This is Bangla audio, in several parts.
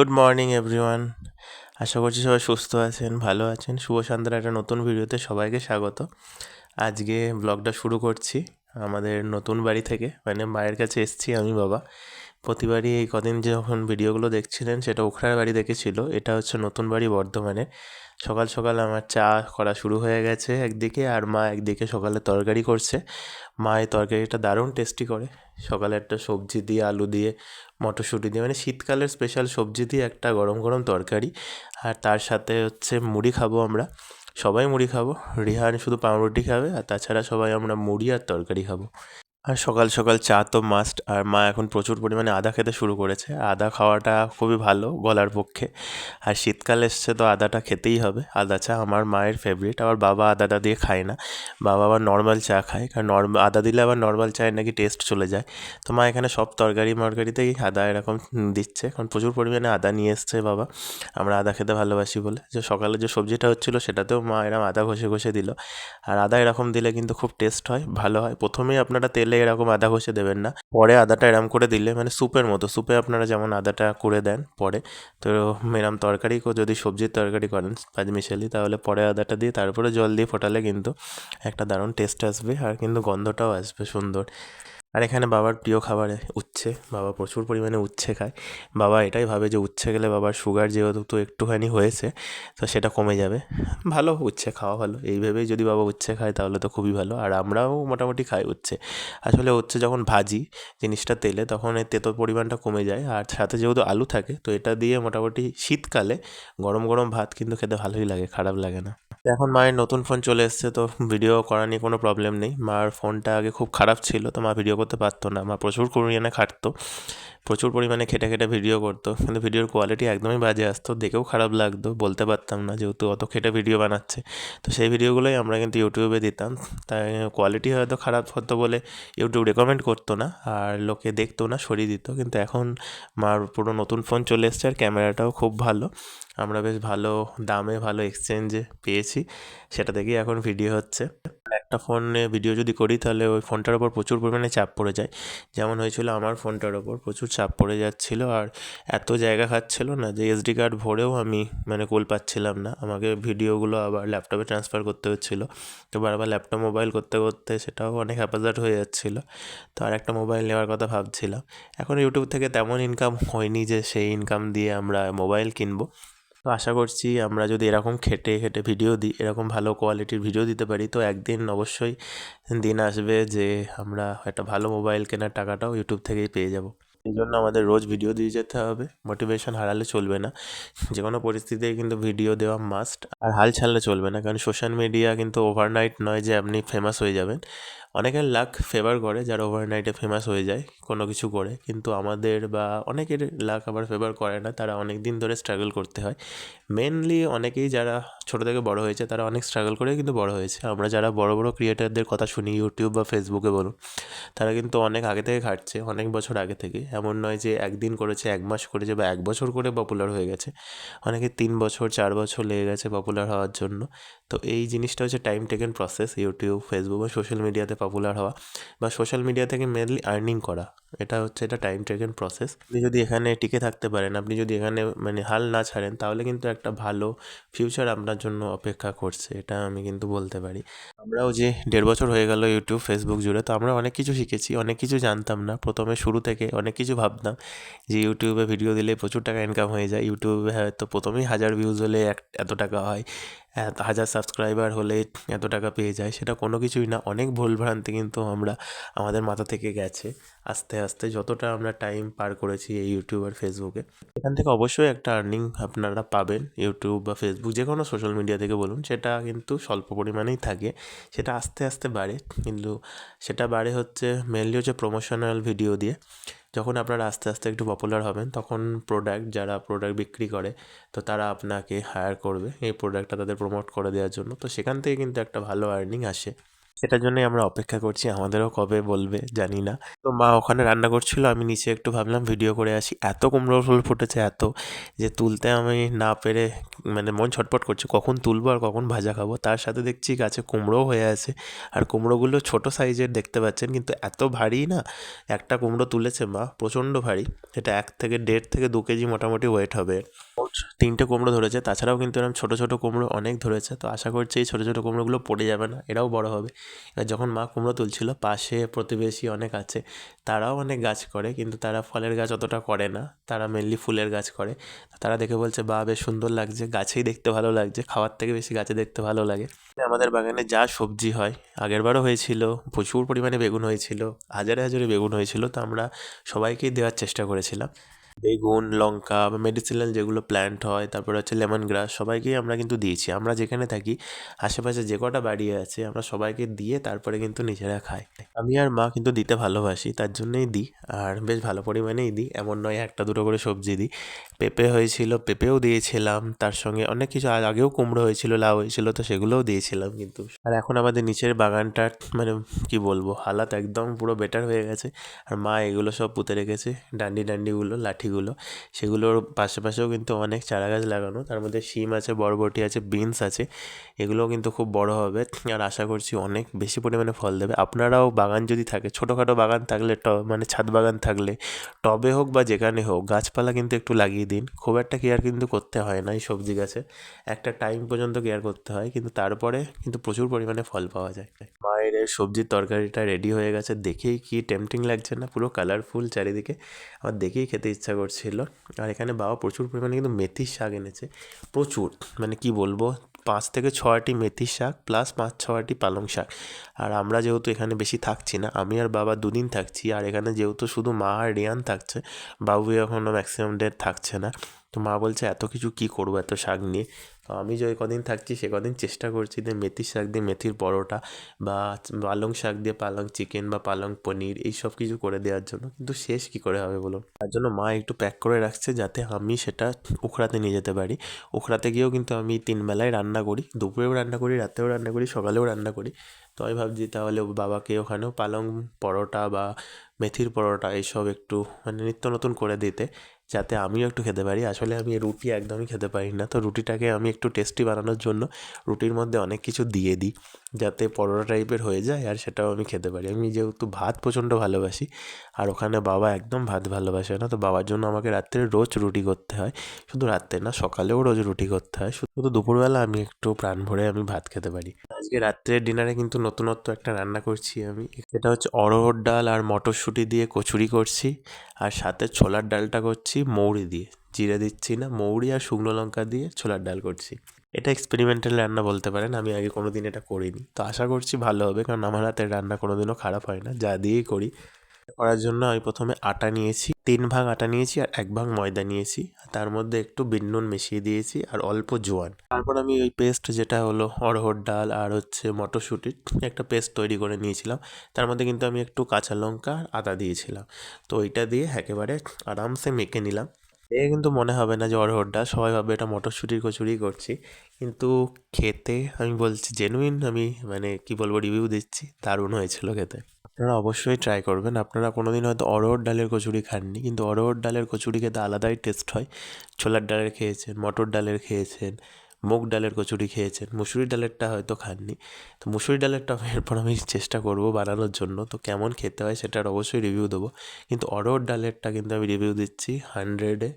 গুড মর্নিং এভরিওয়ান আশা করছি সবাই সুস্থ আছেন, ভালো আছেন। শুভ সন্ধ্যার একটা নতুন ভিডিওতে সবাইকে স্বাগত। আজকে ব্লগটা শুরু করছি আমাদের নতুন বাড়ি থেকে। মানে মায়ের কাছে এসেছি আমি, বাবা। প্রতিবারই এই কদিন যখন ভিডিওগুলো দেখছিলেন, সেটা ওখরার বাড়ি দেখেছিল। এটা হচ্ছে নতুন বাড়ি বর্ধমানে। সকাল সকাল আমার চা করা শুরু হয়ে গেছে একদিকে আর মা একদিকে সকালে তরকারি করছে। মা এই তরকারিটা দারুণ টেস্টি করে। সকালে একটা সবজি দিয়ে, আলু দিয়ে, মটরশুঁটি দিয়ে মানে শীতকালের স্পেশাল সবজি দিয়ে একটা গরম গরম তরকারি। আর তার সাথে হচ্ছে মুড়ি খাব আমরা। সবাই মুড়ি খাব। রিহান শুধু পাউরুটি খাবে আর তাছাড়া সবাই আমরা মুড়ি আর তরকারি খাব। আর সকাল সকাল চা তো মাস্ট আর মা এখন প্রচুর পরিমাণে আদা খেতে শুরু করেছে। আদা খাওয়াটা খুবই ভালো গলার পক্ষে। আর শীতকাল এসছে তো আদাটা খেতেই হবে। আদা চা আমার মায়ের ফেভারিট আবার বাবা আদাটা দিয়ে খায় না। বাবা আবার নর্মাল চা খায়, কারণ নর্মাল আদা দিলে আবার নর্মাল চায়ের নাকি টেস্ট চলে যায়। তো মা এখানে সব তরকারি মরকারিতেই আদা এরকম দিচ্ছে। কারণ প্রচুর পরিমাণে আদা নিয়ে এসছে বাবা। আমরা আদা খেতে ভালোবাসি বলে। যে সকালে যে সবজিটা হচ্ছিল সেটাতেও মা এরকম আদা ঘষে ঘষে দিল। আর আদা এরকম দিলে কিন্তু খুব টেস্ট হয়, ভালো হয়। প্রথমেই আপনারা তেলে এরকম আদা ঘষে দেবেন না। পরে আদাটা এরম করে দিলে মানে স্যুপের মতো স্যুপে আপনারা যেমন আদাটা করে দেন পরে। তো এরম তরকারি যদি সবজির তরকারি করেন পাঁচমিশালি তাহলে পরে আদাটা দিয়ে তারপরে জল দিয়ে ফোটালে কিন্তু একটা দারুণ টেস্ট আসবে আর কিন্তু গন্ধটাও আসবে সুন্দর। আর এখানে বাবার প্রিয় খাবারে উচ্ছে। বাবা প্রচুর পরিমাণে উচ্ছে খায়। বাবা এটাই ভাবে যে উচ্ছে গেলে বাবার সুগার যেহেতু তো একটুখানি হয়েছে, তো সেটা কমে যাবে। ভালো, উচ্ছে খাওয়া ভালো। এই ভেবেই যদি বাবা উচ্ছে খায় তাহলে তো খুবই ভালো। আর আমরাও মোটামুটি খাই উচ্ছে। আসলে উচ্ছে যখন ভাজি জিনিসটা তেলে তখন এর তেতোর পরিমাণটা কমে যায়। আর সাথে যেহেতু আলু থাকে, তো এটা দিয়ে মোটামুটি শীতকালে গরম গরম ভাত কিন্তু খেতে ভালোই লাগে, খারাপ লাগে না। এখন মায়ের নতুন ফোন চলে এসছে, তো ভিডিও করা নিয়ে কোনো প্রবলেম নেই। মার ফোনটা আগে খুব খারাপ ছিল, তো মা ভিডিও করতে পারতো না মা প্রচুর পরিমাণে খাটতো, প্রচুর পরিমাণে খেটে খেটে ভিডিও করতো, কিন্তু ভিডিওর কোয়ালিটি একদমই বাজে আসতো, দেখেও খারাপ লাগতো, বলতে পারতাম না যেহেতু অত খেটে ভিডিও বানাচ্ছে। তো সেই ভিডিওগুলোই আমরা কিন্তু ইউটিউবে দিতাম, তাই কোয়ালিটি হয়তো খারাপ হতো বলে ইউটিউব রেকমেন্ড করতো না, আর লোকে দেখতো না, সরিয়ে দিত, কিন্তু এখন মার পুরো নতুন ফোন চলে এসছে, আর ক্যামেরাটাও খুব ভালো, আমরা বেশ ভালো দামে, ভালো এক্সচেঞ্জে পেয়েছি, সেটা থেকেই এখন ভিডিও হচ্ছে। একটা ফোনে ভিডিও যদি করি, তাহলে ওই ফোনটার ওপর প্রচুর পরিমাণে চাপ পড়ে যায়। যেমন হয়েছিল আমার ফোনটার ওপর প্রচুর চাপ পড়ে যাচ্ছিল আর এত জায়গা খাচ্ছিলো না যে এসডি কার্ড ভরেও আমি মানে কোল পাচ্ছিলাম না। আমাকে ভিডিওগুলো আবার ল্যাপটপে ট্রান্সফার করতে হচ্ছিল। তো বারবার ল্যাপটপ মোবাইল করতে করতে সেটাও অনেক হ্যাপাজার্ট হয়ে যাচ্ছিল। তো আর একটা মোবাইল নেওয়ার কথা ভাবছিলাম। এখন ইউটিউব থেকে তেমন ইনকাম হয়নি যে সেই ইনকাম দিয়ে আমরা মোবাইল কিনবো। তো আশা করছি আমরা যদি এরকম খেটে খেটে ভিডিও দিই এরকম ভালো কোয়ালিটির ভিডিও দিতে পারি, তো একদিন অবশ্যই দিন আসবে যে আমরা একটা ভালো মোবাইল কেনার টাকাটাও ইউটিউব থেকেই পেয়ে যাব। এই জন্য আমাদের রোজ ভিডিও দিয়ে যেতে হবে। মোটিভেশন হারালে চলবে না। যে কোনো পরিস্থিতিতে কিন্তু ভিডিও দেওয়া মাস্ট আর হাল ছাড়লে চলবে না। কারণ সোশ্যাল মিডিয়া কিন্তু ওভারনাইট নয় যে আপনি ফেমাস হয়ে যাবেন। অনেকের লাক ফেভার করে যারা ওভারনাইটে ফেমাস হয়ে যায় কোনো কিছু করে। কিন্তু আমাদের বা অনেকের লাক আবার ফেভার করে না, তারা অনেক দিন ধরে স্ট্রাগল করতে হয়। মেনলি অনেকেই যারা ছোটো থেকে বড় হয়েছে, তারা অনেক স্ট্রাগল করে কিন্তু বড় হয়েছে। আমরা যারা বড় বড় ক্রিয়েটারদের কথা শুনি ইউটিউব বা ফেসবুকে বলুন, তারা কিন্তু অনেক আগে থেকে খাটছে অনেক বছর আগে থেকে। এমন নয় যে একদিন করেছে, এক মাস করেছে বা এক বছর করে পপুলার হয়ে গেছে। অনেকে তিন বছর, চার বছর লেগে গেছে পপুলার হওয়ার জন্য। তো এই জিনিসটা হচ্ছে time taken process YouTube Facebook বা সোশ্যাল মিডিয়াতে পপুলার হওয়া বা সোশ্যাল মিডিয়া থেকে মেনলি আর্নিং করা। এটা হচ্ছে এটা টাইম টেকেন প্রসেস আপনি যদি এখানে টিকে থাকতে পারেন, আপনি যদি এখানে মানে হাল না ছাড়েন, তাহলে কিন্তু একটা ভালো ফিউচার আপনার জন্য অপেক্ষা করছে, এটা আমি কিন্তু বলতে পারি। আমরাও যে দেড় বছর হয়ে গেল ইউটিউব ফেসবুক জুড়ে, তো আমরা অনেক কিছু শিখেছি, অনেক কিছু জানতাম না। প্রথমে শুরু থেকে অনেক কিছু ভাবতাম যে ইউটিউবে ভিডিও দিলে প্রচুর টাকা ইনকাম হয়ে যায়। ইউটিউবে হয়তো প্রথমেই হাজার ভিউজ হলে এক, এত টাকা হয় হাজার সাবস্ক্রাইবার হলে এত টাকা পেয়ে যায়, সেটা কোনো কিছুই না। অনেক ভুলভ্রান্তি কিন্তু আমরা, আমাদের মাথা থেকে গেছে। আস্তে আস্তে যতটা আমরা টাইম পার করেছি এই ইউটিউব আর ফেসবুকে এখান থেকে অবশ্যই একটা আর্নিং আপনারা পাবেন ইউটিউব বা ফেসবুক যে কোনো সোশ্যাল মিডিয়া থেকে বলুন, সেটা কিন্তু স্বল্প পরিমাণেই থাকে। সেটা আস্তে আস্তে বাড়ে, কিন্তু সেটা বাড়ে হচ্ছে মেনলি হচ্ছে প্রমোশনাল ভিডিও দিয়ে। যখন আপনারা আস্তে আস্তে একটু পপুলার হবেন, তখন প্রোডাক্ট যারা প্রোডাক্ট বিক্রি করে, তো তারা আপনাকে হায়ার করবে এই প্রোডাক্টটা তাদের প্রমোট করে দেওয়ার জন্য। তো সেখান থেকে কিন্তু একটা ভালো আর্নিং আসে। সেটার জন্যই আমরা অপেক্ষা করছি, আমাদেরও কবে বলবে জানি না। তো মা ওখানে রান্না করছিল, আমি নিচে একটু ভাবলাম ভিডিও করে আসি। এত কুমড়ো ফুল ফুটেছে, এত যে তুলতে আমি না পেরে মানে মন ছটপট করছে, কখন তুলবো আর কখন ভাজা খাব। তার সাথে দেখছি গাছে কুমড়োও হয়ে আছে। আর কুমড়োগুলো ছোট সাইজের দেখতে পাচ্ছেন, কিন্তু এত ভারী না। একটা কুমড়ো তুলেছে মা, প্রচণ্ড ভারী। এটা এক থেকে দেড় থেকে দু কেজি মোটামুটি ওয়েট হবে। তিনটে কুমড়ো ধরেছে, তাছাড়াও কিন্তু এরকম ছোটো ছোটো কুমড়ো অনেক ধরেছে, তো আশা করছি এই ছোটো ছোটো কুমড়োগুলো পড়ে যাবে না, এরাও বড় হবে। এবার যখন মা কুমড়ো তুলছিল, পাশে প্রতিবেশী অনেক আছে, তারাও অনেক গাছ করে, কিন্তু তারা ফলের গাছ অতটা করে না, তারা মেনলি ফুলের গাছ করে তারা দেখে বলছে বা বেশ সুন্দর লাগছে, গাছেই দেখতে ভালো লাগছে, খাওয়ার থেকে বেশি গাছে দেখতে ভালো লাগে। আমাদের বাগানে যা সবজি হয়, আগেরবারও হয়েছিল, প্রচুর পরিমাণে বেগুন হয়েছিল, হাজারে হাজারে বেগুন হয়েছিল, তো আমরা সবাইকেই দেওয়ার চেষ্টা করেছিলাম। বেগুন, লঙ্কা বা মেডিসিনাল যেগুলো প্ল্যান্ট হয়, তারপরে হচ্ছে লেমন গ্রাস সবাইকেই আমরা কিন্তু দিয়েছি। আমরা যেখানে থাকি, আশেপাশে যে কটা বাড়ি আছে, আমরা সবাইকে দিয়ে তারপরে কিন্তু নিজেরা খাই। আমি আর মা কিন্তু দিতে ভালোবাসি, তার জন্যই দিই। আর বেশ ভালো পরিমাণেই দিই, এমন নয় একটা দুটো করে সবজি দিই। পেঁপে হয়েছিল, পেঁপেও দিয়েছিলাম, তার সঙ্গে অনেক কিছু আগেও কুমড়ো হয়েছিল, লাউ হয়েছিল, তো সেগুলোও দিয়েছিলাম কিন্তু। আর এখন আমাদের নিচের বাগানটার মানে কি বলব, হালাত একদম পুরো বেটার হয়ে গেছে। আর মা এগুলো সব পুঁতে রেখেছে ডান্ডি ডান্ডিগুলো লাঠিগুলো সেগুলোর পাশে পাশেও কিন্তু অনেক চারা গাছ লাগানো। তার মধ্যে শিম আছে, বরবটি আছে, বিনস আছে। এগুলোও কিন্তু খুব বড় হবে আর আশা করছি অনেক বেশি পরিমাণে ফল দেবে। আপনারাও বাগান যদি থাকে, ছোটোখাটো বাগান থাকলে ট মানে ছাদ বাগান থাকলে, টবে হোক বা যেখানে হোক, গাছপালা কিন্তু একটু লাগিয়ে দিন। খুব একটা কেয়ার কিন্তু করতে হয় না এই সবজি গাছে। একটা টাইম পর্যন্ত কেয়ার করতে হয়, কিন্তু তারপরে কিন্তু প্রচুর পরিমাণে ফল পাওয়া যায়। মায়ের সবজির তরকারিটা রেডি হয়ে গেছে। দেখেই কি টেম্পটিং লাগছে না, পুরো কালারফুল চারিদিকে। আমার দেখেই খেতে ইচ্ছা করছিল আর এখানে বাবা প্রচুর পরিমাণে কিন্তু মেথির শাক এনেছে। প্রচুর মানে কি বলব, পাঁচ থেকে ছয়টি মেথির শাক প্লাস পাঁচ ছয়টি পালং শাক। আর আমরা যেহেতু এখানে বেশি থাকছি না, আমি আর বাবা দুদিন থাকছি। আর এখানে যেহেতু শুধু মা আর রিয়ান থাকছে বাবু এখনও ম্যাক্সিমাম ডেট থাকছে না। তো মা বলছে, এত কিছু কি করব? এত শাক নিয়ে? তো আমি যে কদিন থাকছি, সে কদিন চেষ্টা করছি যে মেথির শাক দিয়ে, মেথির পরোটা বা পালং শাক দিয়ে, পালং চিকেন বা পালং পনির, এই সব কিছু করে দেওয়ার জন্য। কিন্তু শেষ কি করে হবে বলুন? তার জন্য মা একটু প্যাক করে রাখছে যাতে আমি সেটা উখড়াতে নিয়ে যেতে পারি। উখড়াতে গিয়েও কিন্তু আমি তিন বেলায় রান্না করি, দুপুরেও রান্না করি, রাতেও রান্না করি, সকালেও রান্না করি। তো আমি ভাবছি তাহলে বাবাকে ওখানেও পালং পরোটা বা মেথির পরোটা, এইসব একটু মানে নিত্য নতুন করে দিতে। যাতে আমিও একটু খেতে পারি। আসলে আমি রুটি একদমই খেতে পারি না। তো রুটিটাকে আমি একটু টেস্টি বানানোর জন্য রুটির মধ্যে অনেক কিছু দিয়ে দিই। যাতে পরোটা টাইপের হয়ে যায় আর সেটাও আমি খেতে পারি। আমি যেহেতু ভাত প্রচণ্ড ভালোবাসি, আর ওখানে বাবা একদম ভাত ভালোবাসে না, তো বাবার জন্য আমাকে রাত্রে রোজ রুটি করতে হয়। শুধু রাত্রে না, সকালেও রোজ রুটি করতে হয়। শুধু দুপুরবেলা আমি একটু প্রাণ ভরে আমি ভাত খেতে পারি। আজকে রাত্রের ডিনারে কিন্তু নতুনত্ব একটা রান্না করছি আমি। এটা হচ্ছে অরহর ডাল আর মটরশুঁটি দিয়ে কচুরি করছি, আর সাথে ছোলার ডালটা করছি মৌরি দিয়ে। জিরে দিচ্ছি না, মৌরি আর শুকনো লঙ্কা দিয়ে ছোলার ডাল করছি। এটা এক্সপেরিমেন্টাল রান্না বলতে পারেন, আমি আগে কোনো দিন এটা করিনি। তো আশা করছি ভালো হবে, কারণ আমার হাতের রান্না কোনো দিনও খারাপ হয় না, যা দিয়েই করি। করার জন্য আমি প্রথমে আটা নিয়েছি, তিন ভাগ আটা নিয়েছি আর এক ভাগ ময়দা নিয়েছি। তার মধ্যে একটু বিন নুন মিশিয়ে দিয়েছি আর অল্প জোয়ান। তারপর আমি ওই পেস্ট যেটা হলো অরহর ডাল আর হচ্ছে মটরশুঁটির একটা পেস্ট তৈরি করে নিয়েছিলাম। তার মধ্যে কিন্তু আমি একটু কাঁচা লঙ্কা আর আদা দিয়েছিলাম। তো ওইটা দিয়ে একেবারে আরামসে মেখে নিলাম। এ কিন্তু মনে হবে না যে অরহর ডাল সবাই ভাবে এটা মটরশুঁটির কচুরি করছি। কিন্তু খেতে আমি বলছি জেনুইন আমি মানে কি বলব রিভিউ দিচ্ছি, দারুণ হয়েছিল খেতে। আপনারা অবশ্যই ট্রাই করবেন, আপনারা কোনো দিন হয়তো অরহর ডালের কচুরি খাননি, কিন্তু অরহর ডালের কচুরি খেতে আলাদাই টেস্ট হয়। ছোলার ডালের খেয়েছেন, মটর ডালের খেয়েছেন মুগ ডালের কচুরি খেয়েছেন। মুসুরি ডালেরটা হয়তো খাননি। তো মুসুরি ডালেরটা এরপর আমি চেষ্টা করব বানানোর জন্য। তো কেমন খেতে হয় সেটার অবশ্যই রিভিউ দেবো। কিন্তু অরহর ডালেরটা কিন্তু আমি রিভিউ দিচ্ছি হান্ড্রেডে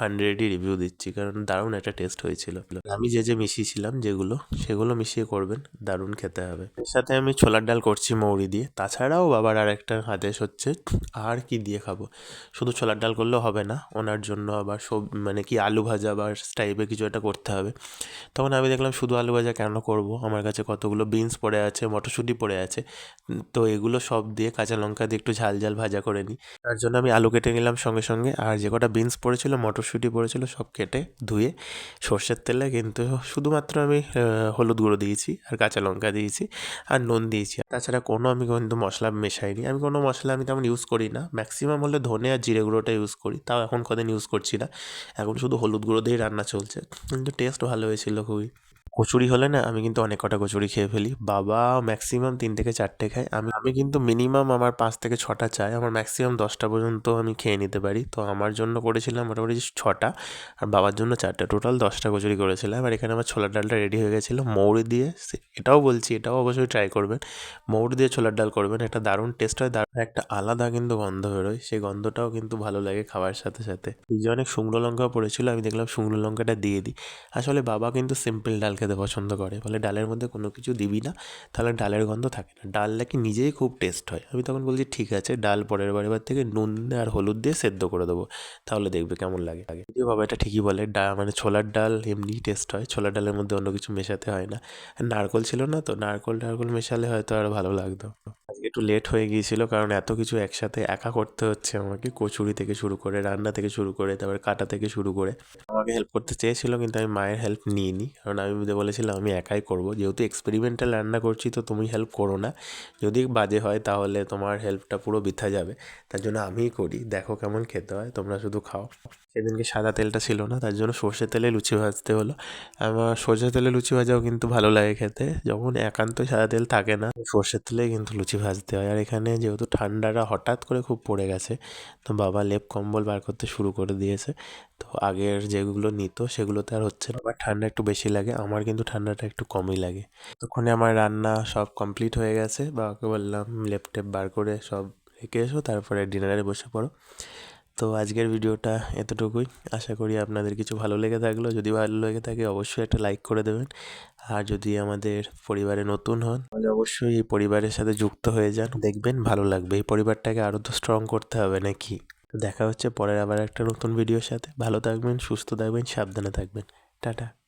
হান্ড্রেডই রিভিউ দিচ্ছি, কারণ দারুণ একটা টেস্ট হয়েছিল। আমি যে যে মিশিয়েছিলাম যেগুলো, সেগুলো মিশিয়ে করবেন, দারুণ খেতে হবে। এর সাথে আমি ছোলার ডাল করছি মৌরি দিয়ে। তাছাড়াও বাবার আর একটা আদেশ হচ্ছে, আর কি দিয়ে খাব? শুধু ছোলার ডাল করলেও হবে না, ওনার জন্য আবার সব মানে কি আলু ভাজা বা টাইপের কিছু একটা করতে হবে। তখন আমি দেখলাম, শুধু আলু ভাজা কেন করব? আমার কাছে কতগুলো বিনস পড়ে আছে, মটরশুঁটি পড়ে আছে। তো এগুলো সব দিয়ে কাঁচা লঙ্কা দিয়ে একটু ঝাল ঝাল ভাজা করে নিই। তার জন্য আমি আলু কেটে নিলাম সঙ্গে সঙ্গে, আর যে কটা বিনস পড়েছিল, মটরশুঁটি পড়েছিল সব কেটে ধুয়ে সর্ষের তেলে কিন্তু শুধুমাত্র আমি হলুদ গুঁড়ো দিয়েছি আর কাঁচা লঙ্কা দিয়েছি আর নুন দিয়েছি। তাছাড়া কোনো আমি কিন্তু মশলা মেশাইনি। আমি কোনো মশলা আমি তেমন ইউজ করি না। ম্যাক্সিমাম হলে ধনে আর জিরে গুঁড়োটা ইউজ করি। তাও এখন কদিন ইউজ করছি না। এখন শুধু হলুদ গুঁড়ো দিয়েই রান্না চলছে। কিন্তু টেস্ট ভালো হয়েছিল খুবই। কচুরি হলে না, আমি কিন্তু অনেক কটা কচুরি খেয়ে ফেলি। বাবা ম্যাক্সিমাম তিন থেকে চারটে খায়। আমি আমি কিন্তু মিনিমাম আমার পাঁচ থেকে ছটা চাই। আমার ম্যাক্সিমাম দশটা পর্যন্ত আমি খেয়ে নিতে পারি। তো আমার জন্য করেছিলাম মোটামুটি ছটা। আর বাবার জন্য চারটে। টোটাল দশটা কচুরি করেছিলাম। আর এখানে আমার ছোলার ডালটা রেডি হয়ে গেছিল। মৌরি দিয়ে এটাও বলছি, এটাও অবশ্যই ট্রাই করবেন। মৌরি দিয়ে ছোলার ডাল করবেন। একটা দারুণ টেস্ট হয়। দারুণ একটা আলাদা কিন্তু গন্ধ বেরোয়। সেই গন্ধটাও কিন্তু ভালো লাগে খাওয়ার সাথে সাথে। যে অনেক শুকনো লঙ্কাও পড়েছিল। আমি দেখলাম শুকনো লঙ্কাটা দিয়ে দিই। আসলে বাবা কিন্তু সিম্পল ডাল খেতে পছন্দ করে। বলে ডালের মধ্যে কোনো কিছু দিবি না, তাহলে ডালের গন্ধ থাকে না। ডাল নাকি নিজেই খুব টেস্ট হয়। আমি তখন বলছি, ঠিক আছে, ডাল পরের বার এবার থেকে নুন আর হলুদ দিয়ে সেদ্ধ করে দেবো, তাহলে দেখবে কেমন লাগে। আগে যদিও বাবা এটা ঠিকই বলে, ডা মানে ছোলার ডাল এমনি টেস্ট হয়, ছোলার ডালের মধ্যে অন্য কিছু মেশাতে হয় না। আর নারকল ছিল না তো, নারকল টারকল মেশালে হয়তো আরও ভালো লাগতো। আজকে একটু লেট হয়ে গিয়েছিল, কারণ এত কিছু একসাথে একা করতে হচ্ছে আমাকে। কচুরি থেকে শুরু করে, রান্না থেকে শুরু করে, তারপর কাটা থেকে শুরু করে। আমাকে হেল্প করতে চেয়েছিল, কিন্তু আমি মায়ের হেল্প নিইনি, কারণ আমি ওদের বলেছিলাম, আমি একাই করব। যেহেতু এক্সপেরিমেন্টাল রান্না করছি, তো তুমি হেল্প করো না। যদি বাজে হয়, তাহলে তোমার হেল্পটা পুরো বৃথা যাবে। তার জন্য আমিই করি। দেখো কেমন খেতে হয়, তোমরা শুধু খাও। সেদিনকে সাদা তেলটা ছিল না, তার জন্য সর্ষে তেলে লুচি ভাজতে হলো। আমার সর্ষে তেলে লুচি ভাজাও কিন্তু ভালো লাগে খেতে, যখন একান্ত সাদা তেল থাকে না, সর্ষের তেলেই কিন্তু লুচি ভাজতে হয়। আর এখানে যেহেতু ঠান্ডাটা হঠাৎ করে খুব পড়ে গেছে, তো বাবা লেপ কম্বল বার করতে শুরু করে দিয়েছে। তো আগের যেগুলো নিত, সেগুলোতে আর হচ্ছে না। আবার ঠান্ডা একটু বেশি লাগে, আমার কিন্তু ঠান্ডাটা একটু কমই লাগে। তখনই আমার রান্না সব কমপ্লিট হয়ে গেছে, বাবাকে বললাম লেপ টেপ বার করে সব রেখে এসো, তারপরে ডিনারে বসে পড়ো। তো আজকের ভিডিওটা এতটুকুই। আশা করি আপনাদের কিছু ভালো লেগে থাকল। যদি ভালো লেগে থাকে অবশ্যই একটা লাইক করে দেবেন। আর যদি আমাদের পরিবারে নতুন হন, তাহলে অবশ্যই এই পরিবারের সাথে যুক্ত হয়ে যান। দেখবেন ভালো লাগবে। এই পরিবারটাকে আরও তো স্ট্রং করতে হবে নাকি? তো দেখা হচ্ছে পরের আবার একটা নতুন ভিডিওর সাথে। ভালো থাকবেন, সুস্থ থাকবেন, সাবধানে থাকবেন। টাটা।